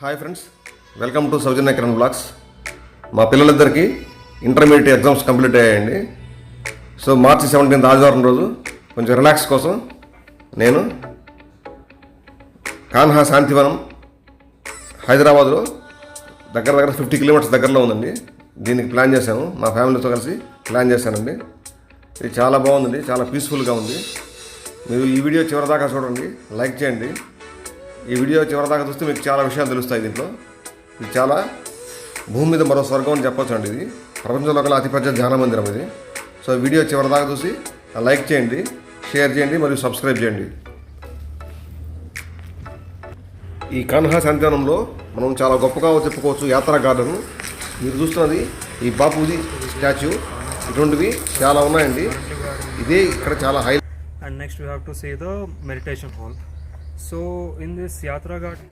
Hi friends welcome to Soujanya Kiran blogs మా పిల్లలిద్దరికీ intermediate exams complete అయ్యాయండి. So March seventeenth ఆదివారం రోజు కొంచెం రిలాక్స్ కోసం నేను కాన్హా శాంతివనం హైదరాబాద్లో దగ్గర దగ్గర ఫిఫ్టీ కిలోమీటర్స్ దగ్గరలో ఉందండి. దీనికి ప్లాన్ చేశాను మా ఫ్యామిలీతో కలిసి ప్లాన్ చేశానండి. ఇది చాలా బాగుందండి చాలా పీస్ఫుల్గా ఉంది. మీరు ఈ వీడియో చివరిదాకా చూడండి లైక్ చేయండి. ఈ వీడియో చివరిదాకా చూస్తే మీకు చాలా విషయాలు తెలుస్తాయి దీంట్లో. ఇది చాలా భూమి మీద మరో స్వర్గం అని చెప్పొచ్చు అండి ఇది. ప్రపంచంలో కల అతిపెద్ద ధ్యాన మందిరం ఇది. సో వీడియో చివరిదాకా చూసి లైక్ చేయండి షేర్ చేయండి మరియు సబ్స్క్రైబ్ చేయండి. ఈ కన్హా సంతానంలో మనం చాలా గొప్పగా చెప్పుకోవచ్చు యాత్రా గార్డెన్. మీరు చూస్తున్నది ఈ బాపూజీ స్టాచ్యూ. ఇటువంటివి చాలా ఉన్నాయండి. ఇదే ఇక్కడ చాలా high and next we have to see the meditation hall so in this yatra garden